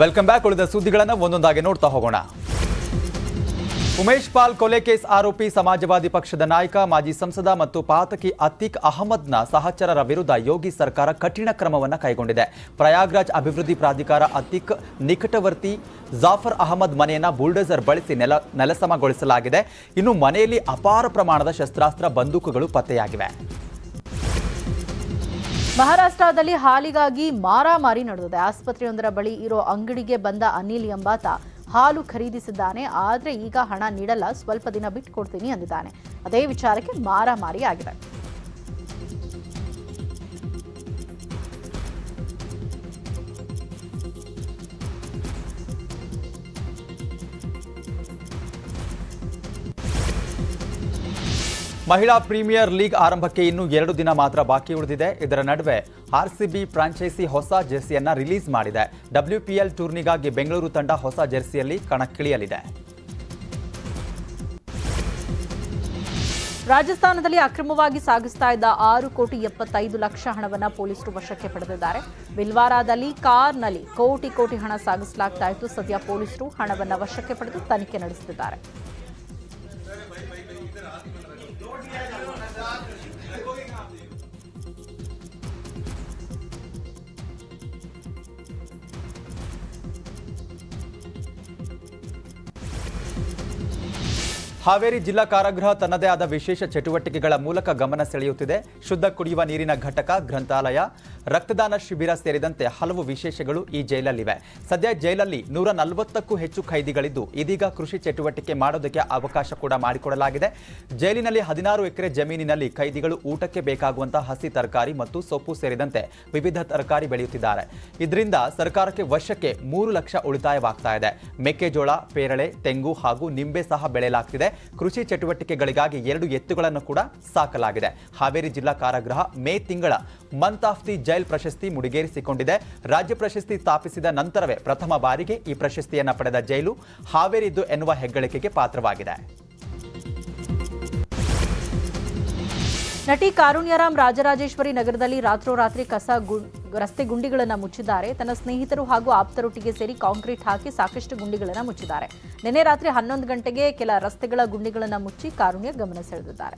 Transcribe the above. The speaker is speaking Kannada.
ವೆಲ್ಕಮ್ ಬ್ಯಾಕ್ ಉಳಿದ ಸುದ್ದಿಗಳನ್ನು ಒಂದೊಂದಾಗಿ ನೋಡ್ತಾ ಹೋಗೋಣ. ಉಮೇಶ್ ಪಾಲ್ ಕೊಲೆ ಕೇಸ್ ಆರೋಪಿ ಸಮಾಜವಾದಿ ಪಕ್ಷದ ನಾಯಕ, ಮಾಜಿ ಸಂಸದ ಮತ್ತು ಪಾತಕಿ ಅತೀಕ್ ಅಹಮದ್ನ ಸಹಚರರ ವಿರುದ್ಧ ಯೋಗಿ ಸರ್ಕಾರ ಕಠಿಣ ಕ್ರಮವನ್ನು ಕೈಗೊಂಡಿದೆ. ಪ್ರಯಾಗ್ರಾಜ್ ಅಭಿವೃದ್ಧಿ ಪ್ರಾಧಿಕಾರ ಅತೀಕ್ ನಿಕಟವರ್ತಿ ಜಾಫರ್ ಅಹಮದ್ ಮನೆಯನ್ನು ಬುಲ್ಡೋಸರ್ ಬಳಸಿ ನೆಲ, ನೆಲಸಮಗೊಳಿಸಲಾಗಿದೆ. ಇನ್ನು ಮನೆಯಲ್ಲಿ ಅಪಾರ ಪ್ರಮಾಣದ ಶಸ್ತ್ರಾಸ್ತ್ರ ಬಂದೂಕುಗಳು ಪತ್ತೆಯಾಗಿವೆ. ಮಹಾರಾಷ್ಟ್ರದಲ್ಲಿ ಹಾಲಿಗಾಗಿ ಮಾರಾಮಾರಿ ನಡೆದಿದೆ. ಆಸ್ಪತ್ರೆಯೊಂದರ ಬಳಿ ಇರೋ ಅಂಗಡಿಗೆ ಬಂದ ಅನಿಲ್ ಎಂಬಾತ ಹಾಲು ಖರೀದಿಸಿದ್ದಾನೆ. ಆದರೆ ಈಗ ಹಣ ನೀಡಲ್ಲ, ಸ್ವಲ್ಪ ದಿನ ಬಿಟ್ಟು ಕೊಡ್ತೀನಿ ಅಂದಿದ್ದಾನೆ. ಅದೇ ವಿಚಾರಕ್ಕೆ ಮಾರಾಮಾರಿ ಆಗಿದೆ. ಮಹಿಳಾ ಪ್ರೀಮಿಯರ್ ಲೀಗ್ ಆರಂಭಕ್ಕೆ ಇನ್ನೂ ಎರಡು ದಿನ ಮಾತ್ರ ಬಾಕಿ ಉಳಿದಿದೆ. ಇದರ ನಡುವೆ ಆರ್ಸಿಬಿ ಫ್ರಾಂಚೈಸಿ ಹೊಸ ಜೆರ್ಸಿಯನ್ನ ರಿಲೀಸ್ ಮಾಡಿದೆ. ಡಬ್ಲ್ಯೂಪಿಎಲ್ ಟೂರ್ನಿಗಾಗಿ ಬೆಂಗಳೂರು ತಂಡ ಹೊಸ ಜೆರ್ಸಿಯಲ್ಲಿ ಕಣಕ್ಕಿಳಿಯಲಿದೆ. ರಾಜಸ್ಥಾನದಲ್ಲಿ ಅಕ್ರಮವಾಗಿ ಸಾಗಿಸ್ತಾ ಇದ್ದ ಆರು ಕೋಟಿ ಎಪ್ಪತ್ತೈದು ಲಕ್ಷ ಹಣವನ್ನು ಪೊಲೀಸರು ವಶಕ್ಕೆ ಪಡೆದಿದ್ದಾರೆ. ಬಿಲ್ವಾರಾದಲ್ಲಿ ಕಾರ್ನಲ್ಲಿ ಕೋಟಿ ಕೋಟಿ ಹಣ ಸಾಗಿಸಲಾಗ್ತಾ ಇತ್ತು. ಸದ್ಯ ಪೊಲೀಸರು ಹಣವನ್ನು ವಶಕ್ಕೆ ಪಡೆದು ತನಿಖೆ ನಡೆಸುತ್ತಿದ್ದಾರೆ. ये हाथ में रखो दो डिया ಹಾವೇರಿ ಜಿಲ್ಲಾ ಕಾರಾಗೃಹ ತನ್ನದೇ ಆದ ವಿಶೇಷ ಚಟುವಟಿಕೆಗಳ ಮೂಲಕ ಗಮನ ಸೆಳೆಯುತ್ತಿದೆ. ಶುದ್ಧ ಕುಡಿಯುವ ನೀರಿನ ಘಟಕ, ಗ್ರಂಥಾಲಯ, ರಕ್ತದಾನ ಶಿಬಿರ ಸೇರಿದಂತೆ ಹಲವು ವಿಶೇಷಗಳು ಈ ಜೈಲಲ್ಲಿವೆ. ಸದ್ಯ ಜೈಲಲ್ಲಿ ನೂರ ನಲವತ್ತಕ್ಕೂ ಹೆಚ್ಚು ಖೈದಿಗಳಿದ್ದು, ಇದೀಗ ಕೃಷಿ ಚಟುವಟಿಕೆ ಮಾಡೋದಕ್ಕೆ ಅವಕಾಶ ಕೂಡ ಮಾಡಿಕೊಡಲಾಗಿದೆ. ಜೈಲಿನಲ್ಲಿ ಹದಿನಾರು ಎಕರೆ ಜಮೀನಿನಲ್ಲಿ ಖೈದಿಗಳು ಊಟಕ್ಕೆ ಬೇಕಾಗುವಂತಹ ಹಸಿ ತರಕಾರಿ ಮತ್ತು ಸೊಪ್ಪು ಸೇರಿದಂತೆ ವಿವಿಧ ತರಕಾರಿ ಬೆಳೆಯುತ್ತಿದ್ದಾರೆ. ಇದರಿಂದ ಸರ್ಕಾರಕ್ಕೆ ವರ್ಷಕ್ಕೆ ಮೂರು ಲಕ್ಷ ಉಳಿತಾಯವಾಗ್ತಾ ಇದೆ. ಮೆಕ್ಕೆಜೋಳ ಪೇರಳೆ, ತೆಂಗು ಹಾಗೂ ನಿಂಬೆ ಸಹ ಬೆಳೆಯಲಾಗ್ತಿದೆ. ಕೃಷಿ ಚಟುವಟಿಕೆಗಳಿಗಾಗಿ ಎರಡು ಎತ್ತುಗಳನ್ನು ಕೂಡ ಸಾಕಲಾಗಿದೆ. ಹಾವೇರಿ ಜಿಲ್ಲಾ ಕಾರಾಗೃಹ ಮೇ ತಿಂಗಳ ಮಂತ್ ಆಫ್ ದಿ ಜೈಲ್ ಪ್ರಶಸ್ತಿ ಮುಡಿಗೇರಿಸಿಕೊಂಡಿದೆ. ರಾಜ್ಯ ಪ್ರಶಸ್ತಿ ಸ್ಥಾಪಿಸಿದ ನಂತರವೇ ಪ್ರಥಮ ಬಾರಿಗೆ ಈ ಪ್ರಶಸ್ತಿಯನ್ನು ಪಡೆದ ಜೈಲು ಹಾವೇರಿದ್ದು ಎನ್ನುವ ಹೆಗ್ಗಳಿಕೆಗೆ ಪಾತ್ರವಾಗಿದೆ. ನಟಿ ಕಾರುಣ್ಯರಾಮ್ ರಾಜರಾಜೇಶ್ವರಿ ನಗರದಲ್ಲಿ ರಾತ್ರೋರಾತ್ರಿ ಕಸ ರಸ್ತೆ ಗುಂಡಿಗಳನ್ನು ಮುಚ್ಚಿದ್ದಾರೆ. ತನ್ನ ಸ್ನೇಹಿತರು ಹಾಗೂ ಆಪ್ತರೊಟ್ಟಿಗೆ ಸೇರಿ ಕಾಂಕ್ರೀಟ್ ಹಾಕಿ ಸಾಕಷ್ಟು ಗುಂಡಿಗಳನ್ನು ಮುಚ್ಚಿದ್ದಾರೆ. ನಿನ್ನೆ ರಾತ್ರಿ ಹನ್ನೊಂದು ಗಂಟೆಗೆ ಕೆಲ ರಸ್ತೆಗಳ ಗುಂಡಿಗಳನ್ನು ಮುಚ್ಚಿ ಕಾರುಣ್ಯ ಗಮನ ಸೆಳೆದಿದ್ದಾರೆ.